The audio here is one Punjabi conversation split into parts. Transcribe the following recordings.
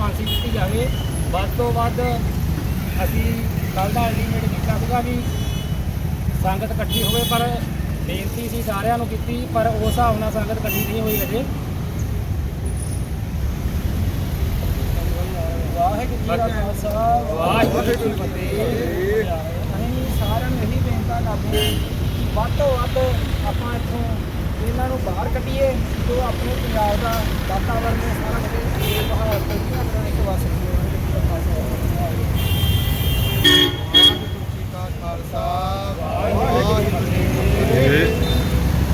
ਫਾਂਸੀ ਦਿੱਤੀ ਜਾਵੇ। ਵੱਧ ਤੋਂ ਵੱਧ ਅਸੀਂ ਕੱਲ ਦਾ ਅਲਟੀਮੇਟ ਕੀਤਾ ਸੀਗਾ ਵੀ ਸੰਗਤ ਇਕੱਠੀ ਹੋਵੇ ਪਰ ਬੇਨਤੀ ਸੀ ਸਾਰਿਆਂ ਨੂੰ ਕੀਤੀ ਪਰ ਉਸ ਹਿਸਾਬ ਨਾਲ ਸੰਗਤ ਇਕੱਠੀ ਨਹੀਂ ਹੋਈ ਅਜੇ। ਵਾਹਿਗੁਰੂ ਜੀ ਕਾ ਖਾਲਸਾ। ਵਾਹਿਗੁਰੂ ਜੀ ਕੀ ਫਤਿਹ ਅਸੀਂ ਸਾਰਿਆਂ ਨੂੰ ਇਹੀ ਬੇਨਤੀ ਕਰਦੇ ਹਾਂ ਕਿ ਵੱਧ ਤੋਂ ਵੱਧ ਆਪਾਂ ਇੱਥੋਂ ਇਹਨਾਂ ਨੂੰ ਬਾਹਰ ਕੱਢੀਏ ਜੋ ਆਪਣੇ ਪੰਜਾਬ ਦਾ ਵਾਤਾਵਰਨ ਹੈ, ਸਾਰਾ ਕੁਝ ਇਹ ਬਹਾਰ ਤਰੀਕਾ ਨਾਲ ਇੱਕ ਵਸ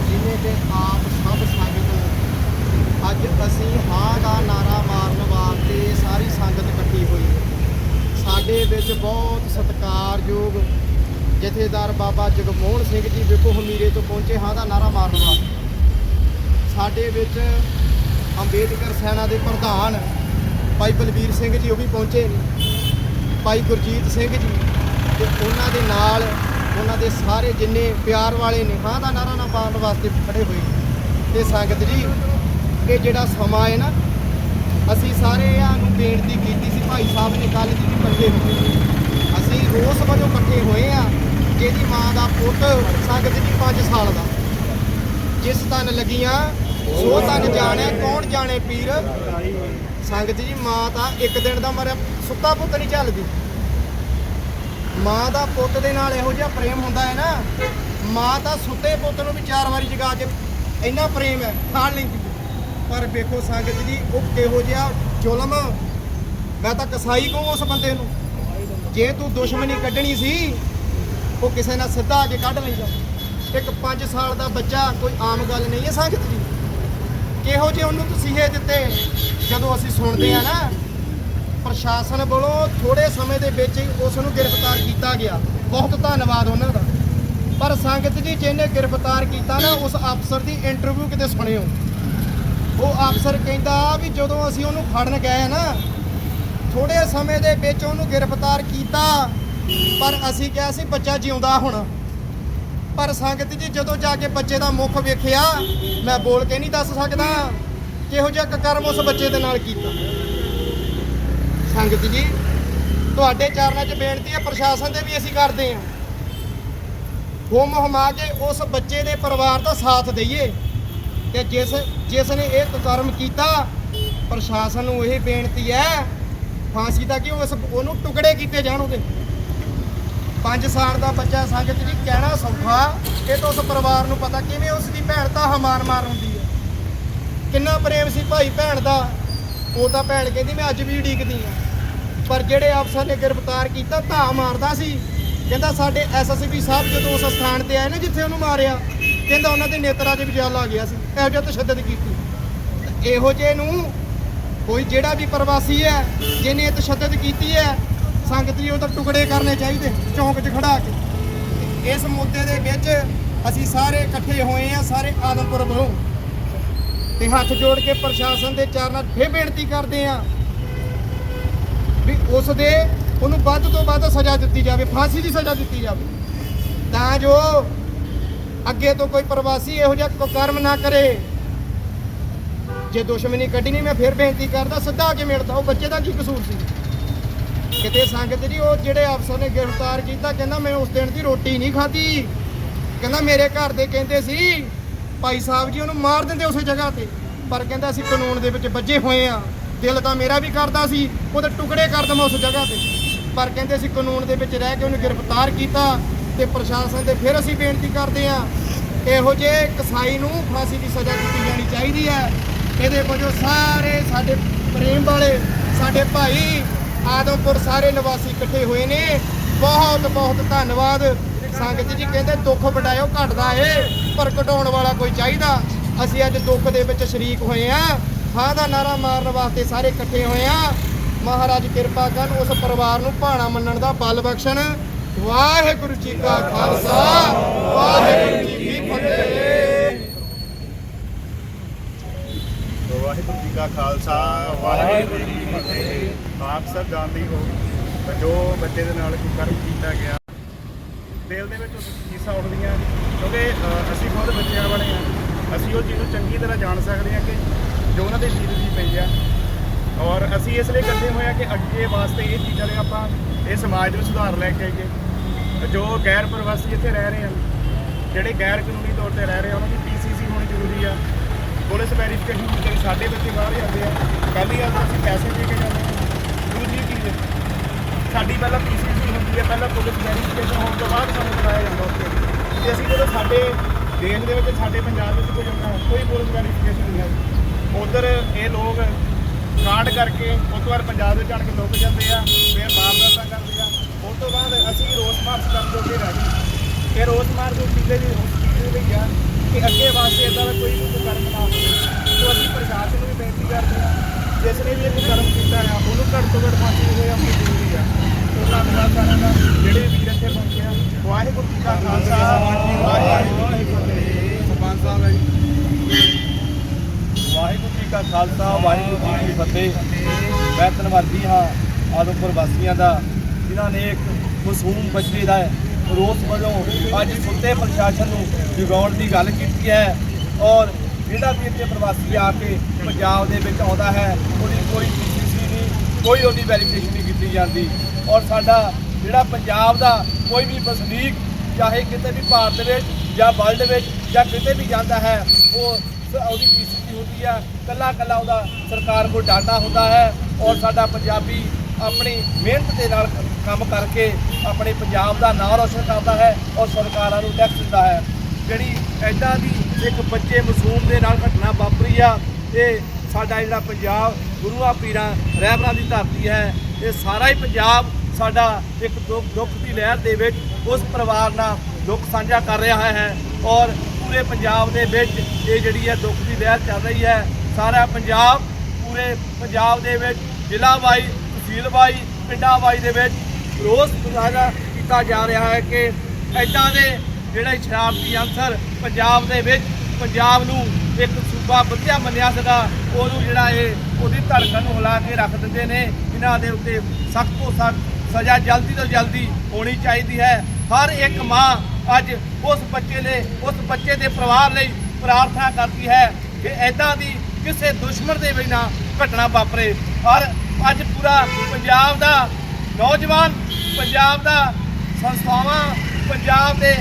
ਜਿਵੇਂ ਕਿ ਆਪ ਸਭ ਸੰਗਤ, ਅੱਜ ਅਸੀਂ ਹਾਂ ਦਾ ਨਾਰਾ ਮਾਰਨ ਵਾਸਤੇ ਸਾਰੀ ਸੰਗਤ ਇਕੱਠੀ ਹੋਈ ਹੈ। ਸਾਡੇ ਵਿੱਚ ਬਹੁਤ ਸਤਿਕਾਰਯੋਗ ਜਥੇਦਾਰ ਬਾਬਾ ਜਗਮੋਹਨ ਸਿੰਘ ਜੀ ਵਿਕੋ ਹਮੀਰੇ ਤੋਂ ਪਹੁੰਚੇ ਹਾਂ ਦਾ ਨਾਰਾ ਮਾਰਨ ਵਾਸਤੇ। ਸਾਡੇ ਵਿੱਚ ਅੰਬੇਦਕਰ ਸੈਨਾ ਦੇ ਪ੍ਰਧਾਨ ਭਾਈ ਬਲਬੀਰ ਸਿੰਘ ਜੀ ਉਹ ਵੀ ਪਹੁੰਚੇ ਨੇ। ਭਾਈ ਗੁਰਜੀਤ ਸਿੰਘ ਜੀ ਤੇ ਉਹਨਾਂ ਦੇ ਨਾਲ ਉਹਨਾਂ ਦੇ ਸਾਰੇ ਜਿੰਨੇ ਪਿਆਰ ਵਾਲੇ ਨੇ ਹਾਂ ਦਾ ਨਾਰਾ ਨਾ ਪਾਉਣ ਵਾਸਤੇ ਖੜੇ ਹੋਏ ਨੇ। ਤੇ ਸੰਗਤ ਜੀ, ਇਹ ਜਿਹੜਾ ਸਮਾਂ ਹੈ ਨਾ, ਅਸੀਂ ਸਾਰਿਆਂ ਨੂੰ ਬੇਨਤੀ ਕੀਤੀ ਸੀ, ਭਾਈ ਸਾਹਿਬ ਨੇ ਕੱਲ ਜੀ ਵੀ ਇਕੱਠੇ ਹੋਏ ਅਸੀਂ ਰੋਸ ਵਜੋਂ ਇਕੱਠੇ ਹੋਏ ਆ ਜਿਹਦੀ ਮਾਂ ਦਾ ਪੁੱਤ ਸੰਗਤ ਜੀ 5 ਸਾਲ ਦਾ। ਜਿਸ ਤਨ ਲੱਗੀਆਂ ਸੋ ਤਨ ਜਾਣਿਆ ਕੌਣ ਜਾਣੇ ਪੀਰ? ਸੰਗਤ ਜੀ, ਮਾਂ ਤਾਂ ਇੱਕ ਦਿਨ ਦਾ ਮਰਿਆ, ਸੁੱਤਾ ਪੁੱਤ ਨਹੀਂ ਚੱਲਦੀ ਮਾਂ ਦਾ ਪੁੱਤ ਦੇ ਨਾਲ ਇਹੋ ਜਿਹਾ ਪ੍ਰੇਮ ਹੁੰਦਾ ਹੈ ਨਾ, ਮਾਂ ਤਾਂ ਸੁੱਤੇ ਪੁੱਤ ਨੂੰ ਵੀ ਚਾਰ ਵਾਰੀ ਜਗਾ ਕੇ ਇੰਨਾ ਪ੍ਰੇਮ ਹੈ, ਖਾਣ ਲੈਂਦੀ ਪਰ ਵੇਖੋ ਸੰਗਤ ਜੀ, ਉਹ ਕਿਹੋ ਜਿਹਾ ਜ਼ੁਲਮ, ਮੈਂ ਤਾਂ ਕਸਾਈ ਕਹੂੰ ਉਸ ਬੰਦੇ ਨੂੰ, ਜੇ ਤੂੰ ਦੁਸ਼ਮਣੀ ਕੱਢਣੀ ਸੀ, ਉਹ ਕਿਸੇ ਨਾਲ ਸਿੱਧਾ ਆ ਕੇ ਕੱਢ ਲੈਂਦਾ ਇੱਕ 5 ਸਾਲ ਦਾ ਬੱਚਾ ਕੋਈ ਆਮ ਗੱਲ ਨਹੀਂ ਹੈ ਸੰਗਤ ਜੀ। ਕਿਹੋ ਜਿਹੇ ਉਹਨੂੰ ਤਸੀਹੇ ਦਿੱਤੇ? ਜਦੋਂ ਅਸੀਂ ਸੁਣਦੇ ਆ ਨਾ, ਪ੍ਰਸ਼ਾਸਨ ਵੱਲੋਂ ਥੋੜੇ ਸਮੇਂ ਦੇ ਵਿੱਚ ਹੀ ਉਸ ਨੂੰ ਗ੍ਰਿਫਤਾਰ ਕੀਤਾ ਗਿਆ। ਬਹੁਤ ਧੰਨਵਾਦ ਉਹਨਾਂ ਦਾ। ਪਰ ਸੰਗਤ ਜੀ, ਜਿਹਨੇ ਗ੍ਰਿਫਤਾਰ ਕੀਤਾ ਨਾ, ਉਸ ਅਫਸਰ ਦੀ ਇੰਟਰਵਿਊ ਕਿਤੇ ਸੁਣਿਓ। ਉਹ ਅਫਸਰ ਕਹਿੰਦਾ ਵੀ ਜਦੋਂ ਅਸੀਂ ਉਹਨੂੰ ਫੜਨ ਗਏ ਨਾ ਥੋੜੇ ਸਮੇਂ ਦੇ ਵਿੱਚ ਉਹਨੂੰ ਗ੍ਰਿਫਤਾਰ ਕੀਤਾ। ਪਰ ਅਸੀਂ ਕਿਹਾ ਸੀ, ਬੱਚਾ ਜਿਉਂਦਾ ਹੁਣ। ਪਰ ਸੰਗਤ ਜੀ, ਜਦੋਂ ਜਾ ਕੇ ਬੱਚੇ ਦਾ ਮੁਖ ਵੇਖਿਆ, ਮੈਂ ਬੋਲ ਕੇ ਨਹੀਂ ਦੱਸ ਸਕਦਾ ਕਿਹੋ ਜਿਹਾ ਕਰਮ ਉਸ ਬੱਚੇ ਦੇ ਨਾਲ ਕੀਤਾ। ਸੰਗਤ ਜੀ, ਤੁਹਾਡੇ ਚਰਨਾਂ 'ਚ ਬੇਨਤੀ ਹੈ, ਪ੍ਰਸ਼ਾਸਨ ਦੇ ਵੀ ਅਸੀਂ ਕਰਦੇ ਹਾਂ। ਹੁਮ ਹਮਾ ਕੇ ਉਸ ਬੱਚੇ ਦੇ ਪਰਿਵਾਰ ਦਾ ਸਾਥ ਦਈਏ ਤੇ ਜਿਸ ਜਿਸ ਨੇ ਇਹ ਕਰਮ ਕੀਤਾ, ਪ੍ਰਸ਼ਾਸਨ ਨੂੰ ਇਹ ਬੇਨਤੀ ਹੈ, ਫਾਂਸੀ ਦਾ ਕਿ ਉਸ ਉਹਨੂੰ ਟੁਕੜੇ ਕੀਤੇ ਜਾਣ ਉਹਦੇ। 5 ਸਾਲ ਦਾ ਬੱਚਾ ਸੰਗਤ ਜੀ, ਕਹਿਣਾ ਸੌਖਾ। ਇਹ ਤਾਂ ਉਸ ਪਰਿਵਾਰ ਨੂੰ ਪਤਾ, ਕਿਵੇਂ ਉਸ ਦੀ ਭੈਣ ਤਾਂ ਹਮਾਰ ਮਾਰ ਹੁੰਦੀ ਹੈ। ਕਿੰਨਾ ਪ੍ਰੇਮ ਸੀ ਭਾਈ ਭੈਣ ਦਾ। ਉਹ ਤਾਂ ਭੈਣ ਕਹਿੰਦੀ, ਮੈਂ ਅੱਜ ਵੀ ਉਡੀਕਦੀ ਆ ਪਰ ਜਿਹੜੇ ਅਫਸਰ ਨੇ ਗ੍ਰਿਫਤਾਰ ਕੀਤਾ ਧਾ ਮਾਰਦਾ ਸੀ। ਕਹਿੰਦਾ, ਸਾਡੇ ਐਸਐਸਪੀ ਸਾਹਿਬ ਜਦੋਂ ਉਸ ਸਥਾਨ ਤੇ ਆਏ ਨੇ, ਜਿੱਥੇ ਉਹਨੂੰ ਮਾਰਿਆ, ਕਹਿੰਦਾ ਉਹਨਾਂ ਦੇ ਨੇਤਰਾਂ 'ਚ ਵੀ ਜਲ ਆ ਗਿਆ ਸੀ। ਇਹੋ ਜਿਹਾ ਤਸ਼ੱਦਦ ਕੀਤੀ। ਇਹੋ ਜਿਹੇ ਨੂੰ ਕੋਈ ਜਿਹੜਾ ਵੀ ਪ੍ਰਵਾਸੀ ਹੈ, ਜਿਹਨੇ ਤਸ਼ੱਦਦ ਕੀਤੀ ਹੈ ਸੰਗਤ ਜੀ, ਉਹ ਤਾਂ ਟੁਕੜੇ ਕਰਨੇ ਚਾਹੀਦੇ, ਚੌਂਕ 'ਚ ਖੜਾ ਕੇ। ਇਸ ਮੁੱਦੇ ਦੇ ਵਿੱਚ ਅਸੀਂ ਸਾਰੇ ਇਕੱਠੇ ਹੋਏ ਆ ਸਾਰੇ ਆਦਮਪੁਰ ਵੱਲੋਂ। ਤੇ ਹੱਥ ਜੋੜ ਕੇ ਪ੍ਰਸ਼ਾਸਨ ਦੇ ਚਰਨਾਂ 'ਚ ਫੇਰ ਬੇਨਤੀ ਕਰਦੇ ਆ ਵੀ ਉਸ ਦੇ ਉਹਨੂੰ ਵੱਧ ਤੋਂ ਵੱਧ ਸਜ਼ਾ ਦਿੱਤੀ ਜਾਵੇ, ਫਾਂਸੀ ਦੀ ਸਜ਼ਾ ਦਿੱਤੀ ਜਾਵੇ। ਤਾਂ ਜੋ ਅੱਗੇ ਤੋਂ ਕੋਈ ਪ੍ਰਵਾਸੀ ਇਹੋ ਜਿਹਾ ਕਰਮ ਨਾ ਕਰੇ। ਜੇ ਦੁਸ਼ਮਣੀ ਕੱਢਣੀ ਮੈਂ ਫਿਰ ਬੇਨਤੀ ਕਰਦਾ, ਸਿੱਧਾ ਆ ਕੇ ਮਿਲਦਾ ਉਹ ਬੱਚੇ ਦਾ ਕੀ ਕਸੂਰ ਸੀ? ਕਿਤੇ ਸੰਗਤ ਜੀ ਉਹ ਜਿਹੜੇ ਅਫਸਰ ਨੇ ਗ੍ਰਿਫਤਾਰ ਕੀਤਾ, ਕਹਿੰਦਾ ਮੈਂ ਉਸ ਦਿਨ ਦੀ ਰੋਟੀ ਨਹੀਂ ਖਾਧੀ। ਕਹਿੰਦਾ ਮੇਰੇ ਘਰ ਦੇ ਕਹਿੰਦੇ ਸੀ, ਭਾਈ ਸਾਹਿਬ ਜੀ ਉਹਨੂੰ ਮਾਰ ਦਿੰਦੇ ਉਸੇ ਜਗ੍ਹਾ ਤੇ। ਪਰ ਕਹਿੰਦਾ ਅਸੀਂ ਕਾਨੂੰਨ ਦੇ ਵਿੱਚ ਵੱਜੇ ਹੋਏ ਆ ਦਿਲ ਤਾਂ ਮੇਰਾ ਵੀ ਕਰਦਾ ਸੀ ਉਹਦੇ ਟੁਕੜੇ ਕਰ ਦਵਾਂ ਉਸ ਜਗ੍ਹਾ ਤੇ। ਪਰ ਕਹਿੰਦੇ ਅਸੀਂ ਕਾਨੂੰਨ ਦੇ ਵਿੱਚ ਰਹਿ ਕੇ ਉਹਨੂੰ ਗ੍ਰਿਫਤਾਰ ਕੀਤਾ ਤੇ ਪ੍ਰਸ਼ਾਸਨ 'ਤੇ ਫਿਰ ਅਸੀਂ ਬੇਨਤੀ ਕਰਦੇ ਆ ਇਹੋ ਜਿਹੇ ਕਸਾਈ ਨੂੰ ਫਾਂਸੀ ਦੀ ਸਜ਼ਾ ਦਿੱਤੀ ਜਾਣੀ ਚਾਹੀਦੀ ਹੈ। ਇਹਦੇ ਵਜੋਂ ਸਾਰੇ ਸਾਡੇ ਪ੍ਰੇਮ ਵਾਲੇ, ਸਾਡੇ ਭਾਈ ਆਦਮਪੁਰ ਸਾਰੇ ਨਿਵਾਸੀ ਇਕੱਠੇ ਹੋਏ ਨੇ। ਬਹੁਤ ਬਹੁਤ ਧੰਨਵਾਦ। ਸੰਗਤ ਜੀ ਕਹਿੰਦੇ ਦੁੱਖ ਵਡਾਇਓ, ਘਟਦਾ ਏ, ਪਰ ਘਟਾਉਣ ਵਾਲਾ ਕੋਈ ਚਾਹੀਦਾ। ਅਸੀਂ ਅੱਜ ਦੁੱਖ ਦੇ ਵਿੱਚ ਸ਼ਰੀਕ ਹੋਏ ਆ। ਹਾਂ ਦਾ ਨਾਰਾ ਮਾਰਨ ਵਾਸਤੇ ਸਾਰੇ ਇਕੱਠੇ ਹੋਏ ਆ। ਮਹਾਰਾਜ ਕਿਰਪਾ ਕਰਨ ਉਸ ਪਰਿਵਾਰ ਨੂੰ ਭਾਣਾ ਮੰਨਣ ਦਾ ਬਲ ਬਖਸ਼ਣ। ਵਾਹਿਗੁਰੂ ਜੀ ਕਾ ਖਾਲਸਾ, ਵਾਹਿਗੁਰੂ ਜੀ ਕੀ ਫਤਿਹ। ਵਾਹਿਗੁਰੂ ਜੀ ਕਾ ਖਾਲਸਾ, ਵਾਹਿਗੁਰੂ ਜੀ ਕੀ ਫਤਿਹ। ਆਪ ਸਭ ਜਾਣਦੇ ਹੋ ਜੋ ਬੱਚੇ ਦੇ ਨਾਲ ਕੋਈ ਕਰਮ ਕੀਤਾ ਗਿਆ, ਦਿਲ ਦੇ ਵਿੱਚ ਉਸ ਚੀਜ਼ਾਂ ਉੱਠਦੀਆਂ, ਕਿਉਂਕਿ ਅਸੀਂ ਖੁਦ ਬੱਚਿਆਂ ਵਾਲੇ ਆ ਅਸੀਂ ਉਹ ਚੀਜ਼ ਨੂੰ ਚੰਗੀ ਤਰ੍ਹਾਂ ਜਾਣ ਸਕਦੇ ਹਾਂ ਕਿ ਜੋ ਉਹਨਾਂ ਦੇ ਵੀਰ ਦੀ ਪਈ ਆ। ਔਰ ਅਸੀਂ ਇਸ ਲਈ ਇਕੱਠੇ ਹੋਏ ਆ ਕਿ ਅੱਗੇ ਵਾਸਤੇ ਇਹ ਚੀਜ਼ਾਂ ਦੇ ਆਪਾਂ, ਇਹ ਸਮਾਜ ਦੇ ਵਿੱਚ ਸੁਧਾਰ ਲੈ ਕੇ ਆਈਏ। ਜੋ ਗੈਰ ਪ੍ਰਵਾਸੀ ਇੱਥੇ ਰਹਿ ਰਹੇ ਹਨ, ਜਿਹੜੇ ਗੈਰ ਕਾਨੂੰਨੀ ਤੌਰ ਤੇ ਰਹਿ ਰਹੇ ਆ, ਉਹਨਾਂ ਦੀ ਪੀਸੀਸੀ ਹੋਣੀ ਜ਼ਰੂਰੀ ਆ। ਪੁਲਿਸ ਵੈਰੀਫਿਕੇਸ਼ਨ ਜਿਹੜੀ ਸਾਡੇ ਬੱਚੇ ਬਾਹਰ ਜਾਂਦੇ ਆ। ਪਹਿਲੀ ਗੱਲ ਤਾਂ ਅਸੀਂ ਪੈਸੇ ਦੇ ਕੇ ਜਾਂਦੇ ਸਾਡੀ ਪਹਿਲਾਂ ਪੀਸੀਸੀ ਹੁੰਦੀ ਹੈ, ਪਹਿਲਾਂ ਪੁਲਿਸ ਵੈਰੀਫਿਕੇਸ਼ਨ ਹੋਣ ਤੋਂ ਬਾਅਦ ਸਾਨੂੰ ਬੁਲਾਇਆ ਜਾਂਦਾ ਉੱਥੇ। ਤੇ ਅਸੀਂ ਜਦੋਂ ਸਾਡੇ ਦੇਸ਼ ਦੇ ਵਿੱਚ, ਸਾਡੇ ਪੰਜਾਬ ਵਿੱਚ ਕੋਈ ਹੁੰਦਾ ਕੋਈ ਪੁਲਿਸ ਵੈਰੀਫਿਕੇਸ਼ਨ ਨਹੀਂ ਹੈ। ਉਧਰ ਇਹ ਲੋਕ ਕਾਂਡ ਕਰਕੇ ਉਸ ਤੋਂ ਬਾਅਦ ਪੰਜਾਬ ਵਿੱਚ ਆਣ ਕੇ ਲੁੱਕ ਜਾਂਦੇ ਆ, ਫਿਰ ਵਾਰਦਾਤਾਂ ਕਰਦੇ ਆ। ਉਸ ਤੋਂ ਬਾਅਦ ਅਸੀਂ ਰੋਸ ਮਾਰਚ ਕਰਨ ਜੋਗੇ ਰਹਿ ਗਏ। ਇਹ ਰੋਸ ਮਾਰਚ ਜੋ ਚੀਜ਼ਾਂ ਦੀ ਉਸ ਚੀਜ਼ ਦੇ ਗਿਆ ਕਿ ਅੱਗੇ ਵਾਸਤੇ ਇਦਾਂ ਦਾ ਕੋਈ ਵੀ ਕਰਮ ਨਾ ਹੋਵੇ। ਸੋ ਅਸੀਂ ਪ੍ਰਸ਼ਾਸਨ ਨੂੰ ਵੀ ਬੇਨਤੀ ਕਰਦੇ ਹਾਂ ਜਿਸ ਨੇ ਵੀ ਇਹ ਕੋਈ ਕਰਮ ਕੀਤਾ ਹੈ ਉਹਨੂੰ ਘੱਟ ਤੋਂ ਘੱਟ ਫਾਂਸੀ ਹੋਏ ਆਪਣੀ ਜ਼ਰੂਰੀ ਆ ਸੋ ਧੰਨਵਾਦ ਸਾਰਿਆਂ ਦਾ ਜਿਹੜੇ ਵੀਰ ਇੱਥੇ ਪਹੁੰਚੇ ਆ ਵਾਹਿਗੁਰੂ ਜੀ ਕਾ ਖਾਲਸਾ ਵਾਹਿਗੁਰੂ ਜੀ ਕੀ ਫਤਿਹ ਸਰਪੰਚ ਸਾਹਿਬ ਹੈ ਜੀ ਵਾਹਿਗੁਰੂ ਜੀ ਕਾ ਖਾਲਸਾ, ਵਾਹਿਗੁਰੂ ਜੀ ਕੀ ਫਤਿਹ। ਮੈਂ ਧੰਨਵਾਦੀ ਹਾਂ ਆਦਮਪੁਰ ਵਾਸੀਆਂ ਦਾ, ਜਿਨ੍ਹਾਂ ਨੇ ਇੱਕ ਮਾਸੂਮ ਬੱਚੇ ਦਾ ਰੋਸ ਵਜੋਂ ਅੱਜ ਸੁੱਤੇ ਪ੍ਰਸ਼ਾਸਨ ਨੂੰ ਜਗਾਉਣ ਦੀ ਗੱਲ ਕੀਤੀ ਹੈ ਔਰ ਜਿਹੜਾ ਵੀ ਇੱਥੇ ਪ੍ਰਵਾਸੀ ਆ ਕੇ ਪੰਜਾਬ ਦੇ ਵਿੱਚ ਆਉਂਦਾ ਹੈ, ਉਹਦੀ ਕੋਈ ਪੀਸੀਸੀ ਨਹੀਂ, ਕੋਈ ਉਹਦੀ ਵੈਰੀਫਿਕੇਸ਼ਨ ਨਹੀਂ ਕੀਤੀ ਜਾਂਦੀ। ਔਰ ਸਾਡਾ ਜਿਹੜਾ ਪੰਜਾਬ ਦਾ ਕੋਈ ਵੀ ਵਸਨੀਕ, ਚਾਹੇ ਕਿਤੇ ਵੀ ਭਾਰਤ ਵਿੱਚ ਜਾਂ ਵਰਲਡ ਵਿੱਚ ਜਾਂ ਕਿਤੇ ਵੀ ਜਾਂਦਾ ਹੈ ਉਹ ਉਹਦੀ ਪੀਸੀਸੀ ਹੁੰਦੀ ਆ? ਕੱਲਾ ਕੱਲਾ ਉਹਦਾ ਸਰਕਾਰ ਕੋਲ ਡਾਟਾ ਹੁੰਦਾ ਹੈ ਔਰ ਸਾਡਾ ਪੰਜਾਬੀ ਆਪਣੀ ਮਿਹਨਤ ਦੇ ਨਾਲ ਕੰਮ ਕਰਕੇ ਆਪਣੇ ਪੰਜਾਬ ਦਾ ਨਾਂ ਰੋਸ਼ਨ ਕਰਦਾ ਹੈ ਔਰ ਸਰਕਾਰਾਂ ਨੂੰ ਟੈਕਸ ਦਿੰਦਾ ਹੈ। ਜਿਹੜੀ ਐਦਾਂ ਦੀ ਇੱਕ ਬੱਚੇ ਮਾਸੂਮ ਦੇ ਨਾਲ ਘਟਨਾ ਵਾਪਰੀ ਆ, ਇਹ ਸਾਡਾ ਜਿਹੜਾ ਪੰਜਾਬ ਗੁਰੂਆਂ ਪੀਰਾਂ ਰਹਿਬਰਾਂ ਦੀ ਧਰਤੀ ਹੈ, ਇਹ ਸਾਰਾ ਹੀ ਪੰਜਾਬ ਸਾਡਾ ਇੱਕ ਦੁੱਖ ਦੁੱਖ ਦੀ ਲਹਿਰ ਦੇ ਵਿੱਚ ਉਸ ਪਰਿਵਾਰ ਨਾਲ ਦੁੱਖ ਸਾਂਝਾ ਕਰ ਰਿਹਾ ਹੈ ਔਰ ਪੂਰੇ ਪੰਜਾਬ ਦੇ ਵਿੱਚ ਇਹ ਜਿਹੜੀ ਹੈ ਦੁੱਖ ਦੀ ਲਹਿਰ ਚੱਲ ਰਹੀ ਹੈ। ਸਾਰਾ ਪੰਜਾਬ ਪੂਰੇ ਪੰਜਾਬ ਦੇ ਵਿੱਚ ਜ਼ਿਲ੍ਹਾ ਵਾਈ ਤਹਿਸੀਲ ਵਾਈ ਪਿੰਡਾਂ ਵਾਈ ਦੇ ਵਿੱਚ ਰੋਸ ਮੁਜ਼ਾਹਰਾ ਕੀਤਾ ਜਾ ਰਿਹਾ ਹੈ ਕਿ ਐਦਾਂ ਦੇ ਜਿਹੜੇ ਸ਼ਰਾਰਤੀ ਅੰਸਰ ਪੰਜਾਬ ਦੇ ਵਿੱਚ ਪੰਜਾਬ ਨੂੰ ਇੱਕ ਸੂਬਾ ਵਧੀਆ ਮੰਨਿਆ ਸੀਗਾ ਉਹਨੂੰ ਜਿਹੜਾ ਇਹ ਉਹਦੀ ਧੜਕਣ ਨੂੰ ਹਿਲਾ ਕੇ ਰੱਖ ਦਿੰਦੇ ਨੇ। ਇਹਨਾਂ ਦੇ ਉੱਤੇ ਸਖਤ ਤੋਂ ਸਖਤ ਸਜ਼ਾ ਜਲਦੀ ਤੋਂ ਜਲਦੀ ਹੋਣੀ ਚਾਹੀਦੀ ਹੈ। ਹਰ ਇੱਕ ਮਾਂ ਅੱਜ ਉਸ ਬੱਚੇ ਲਈ ਉਸ ਬੱਚੇ ਦੇ ਪਰਿਵਾਰ ਲਈ ਪ੍ਰਾਰਥਨਾ ਕਰਦੀ ਹੈ ਕਿ ਐਦਾਂ ਦੀ ਕਿਸੇ ਦੁਸ਼ਮਣ ਦੇ ਵੀ ਘਟਨਾ ਵਾਪਰੇ। ਔਰ ਅੱਜ ਪੂਰਾ ਪੰਜਾਬ ਦਾ ਨੌਜਵਾਨ, ਪੰਜਾਬ ਦਾ ਸੰਸਥਾਵਾਂ, ਪੰਜਾਬ ਦੇ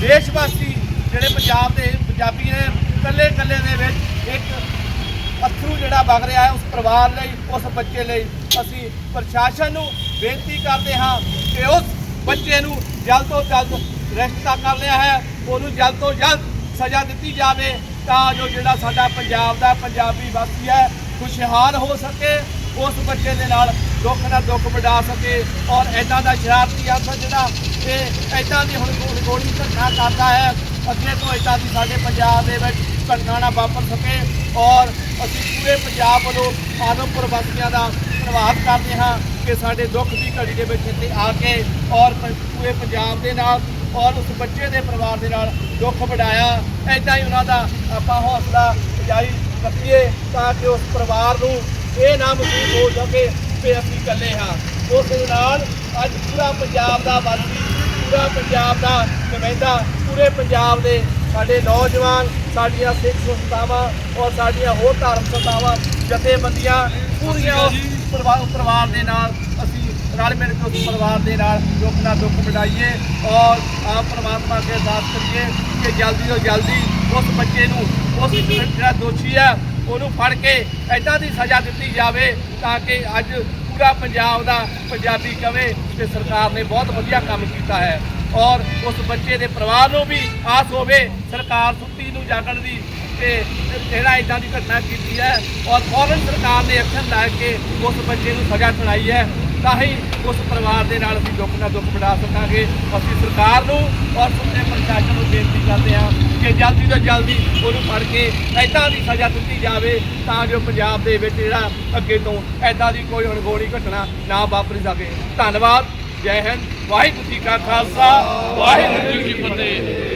ਦੇਸ਼ ਵਾਸੀ ਜਿਹੜੇ ਪੰਜਾਬ ਦੇ ਪੰਜਾਬੀ ਨੇ ਇਕੱਲੇ ਇਕੱਲੇ ਦੇ ਵਿੱਚ ਇੱਕ ਅਥਰੂ ਜਿਹੜਾ ਵਗ ਰਿਹਾ ਹੈ ਉਸ ਪਰਿਵਾਰ ਲਈ, ਉਸ ਬੱਚੇ ਲਈ ਅਸੀਂ ਪ੍ਰਸ਼ਾਸਨ ਨੂੰ ਬੇਨਤੀ ਕਰਦੇ ਹਾਂ ਕਿ ਉਸ ਬੱਚੇ ਨੂੰ ਜਲਦ ਤੋਂ ਜਲਦ ਰੈਸਟ ਤਾਂ ਕਰ ਲਿਆ ਹੈ, ਉਹਨੂੰ ਜਲਦ ਤੋਂ ਜਲਦ ਸਜ਼ਾ ਦਿੱਤੀ ਜਾਵੇ, ਤਾਂ ਜੋ ਜਿਹੜਾ ਸਾਡਾ ਪੰਜਾਬ ਦਾ ਪੰਜਾਬੀ ਵਾਸੀ ਹੈ, ਖੁਸ਼ਹਾਲ ਹੋ ਸਕੇ, ਉਸ ਬੱਚੇ ਦੇ ਨਾਲ ਦੁੱਖ ਨਾਲ ਦੁੱਖ ਵੰਡਾ ਸਕੇ, ਔਰ ਐਦਾਂ ਦਾ ਸ਼ਰਾਰਤੀ ਅਨਸਰ ਜਿਹੜਾ ਇਹ ਐਦਾਂ ਦੀ ਹੁਣ ਗੋਲੀ ਘਟਨਾ ਕਰਦਾ ਹੈ, ਅੱਗੇ ਤੋਂ ਐਦਾਂ ਦੀ ਸਾਡੇ ਪੰਜਾਬ ਦੇ ਵਿੱਚ ਘਟਨਾ ਨਾ ਵਾਪਰ ਸਕੇ, ਔਰ ਅਸੀਂ ਪੂਰੇ ਪੰਜਾਬ ਵੱਲੋਂ ਆਦਮਪੁਰ ਵਾਸੀਆਂ ਦਾ ਧੰਨਵਾਦ ਕਰਦੇ ਹਾਂ। ਕਿ ਸਾਡੇ ਦੁੱਖ ਦੀ ਘੜੀ ਦੇ ਵਿੱਚ ਇੱਥੇ ਆ ਕੇ ਔਰ ਪੂਰੇ ਪੰਜਾਬ ਦੇ ਨਾਲ ਔਰ ਉਸ ਬੱਚੇ ਦੇ ਪਰਿਵਾਰ ਦੇ ਨਾਲ ਦੁੱਖ ਵਡਾਇਆ। ਐਦਾਂ ਹੀ ਉਹਨਾਂ ਦਾ ਆਪਾਂ ਹੌਸਲਾ ਜਾਰੀ ਰੱਖੀਏ ਤਾਂ ਕਿ ਉਸ ਪਰਿਵਾਰ ਨੂੰ ਇਹ ਨਾ ਮਹਿਸੂਸ ਹੋ ਸਕੇ ਕਿ ਅਸੀਂ ਇਕੱਲੇ ਹਾਂ। ਉਸ ਦੇ ਨਾਲ ਅੱਜ ਪੂਰਾ ਪੰਜਾਬ ਦਾ ਵਾਸੀ, ਪੂਰਾ ਪੰਜਾਬ ਦਾ ਨੁਮਾਇੰਦਾ, ਪੂਰੇ ਪੰਜਾਬ ਦੇ ਸਾਡੇ ਨੌਜਵਾਨ, ਸਾਡੀਆਂ ਸਿੱਖ ਸੰਸਥਾਵਾਂ ਔਰ ਸਾਡੀਆਂ ਹੋਰ ਧਾਰਮਿਕ ਸੰਸਥਾਵਾਂ, ਜਥੇਬੰਦੀਆਂ, ਪੂਰੀਆਂ ਪਰਿਵਾਰ ਪਰਿਵਾਰ ਦੇ ਨਾਲ ਅਸੀਂ ਰਲ ਮਿਲ ਕੇ ਉਸ ਪਰਿਵਾਰ ਦੇ ਨਾਲ ਦੁੱਖ ਨਾਲ ਦੁੱਖ ਮਿਟਾਈਏ ਔਰ ਆਪ ਪਰਮਾਤਮਾ ਅੱਗੇ ਅਰਦਾਸ ਕਰੀਏ ਕਿ ਜਲਦੀ ਤੋਂ ਜਲਦੀ ਉਸ ਬੱਚੇ ਨੂੰ, ਉਸ ਜਿਹੜਾ ਦੋਸ਼ੀ ਹੈ ਉਹਨੂੰ ਫੜ ਕੇ ਐਦਾਂ ਦੀ ਸਜ਼ਾ ਦਿੱਤੀ ਜਾਵੇ ਤਾਂ ਕਿ ਅੱਜ ਪੂਰਾ ਪੰਜਾਬ ਦਾ ਪੰਜਾਬੀ ਕਵੇ ਕਿ ਸਰਕਾਰ ਨੇ ਬਹੁਤ ਵਧੀਆ ਕੰਮ ਕੀਤਾ ਹੈ। ਔਰ ਉਸ ਬੱਚੇ ਦੇ ਪਰਿਵਾਰ ਨੂੰ ਵੀ ਆਸ ਹੋਵੇ ਸਰਕਾਰ ਸੁੱਤੀ ਨੂੰ ਜਾਗਣ ਦੀ ਤੇ ਜਿਹੜਾ ਇਦਾਂ ਦੀ ਘਟਨਾ ਕੀਤੀ ਹੈ ਔਰ ਫੌਰਨ ਸਰਕਾਰ ਨੇ ਐਕਸ਼ਨ ਲੈ ਕੇ ਉਸ ਬੱਚੇ ਨੂੰ ਸਜ਼ਾ ਸੁਣਾਈ ਹੈ, ਤਾਂ ਹੀ ਉਸ ਪਰਿਵਾਰ ਦੇ ਨਾਲ ਅਸੀਂ ਦੁੱਖ ਨਾਲ ਦੁੱਖ ਵੰਡਾ ਸਕਾਂਗੇ। ਅਸੀਂ ਸਰਕਾਰ ਨੂੰ ਔਰ ਸੁਣਦੇ ਪ੍ਰਸ਼ਾਸਨ ਨੂੰ ਬੇਨਤੀ ਕਰਦੇ ਹਾਂ ਕਿ ਜਲਦੀ ਤੋਂ ਜਲਦੀ ਉਹਨੂੰ ਫੜ ਕੇ ਐਦਾਂ ਦੀ ਸਜ਼ਾ ਦਿੱਤੀ ਜਾਵੇ ਤਾਂ ਜੋ ਪੰਜਾਬ ਦੇ ਵਿੱਚ ਜਿਹੜਾ ਅੱਗੇ ਤੋਂ ਐਦਾਂ ਦੀ ਕੋਈ ਅਣਗੋਣੀ ਘਟਨਾ ਨਾ ਵਾਪਰ ਸਕੇ। ਧੰਨਵਾਦ। ਜੈ ਹਿੰਦ। ਵਾਹਿਗੁਰੂ ਜੀ ਕਾ ਖਾਲਸਾ। ਵਾਹਿਗੁਰੂ ਜੀ ਕੀ ਫਤਿਹ।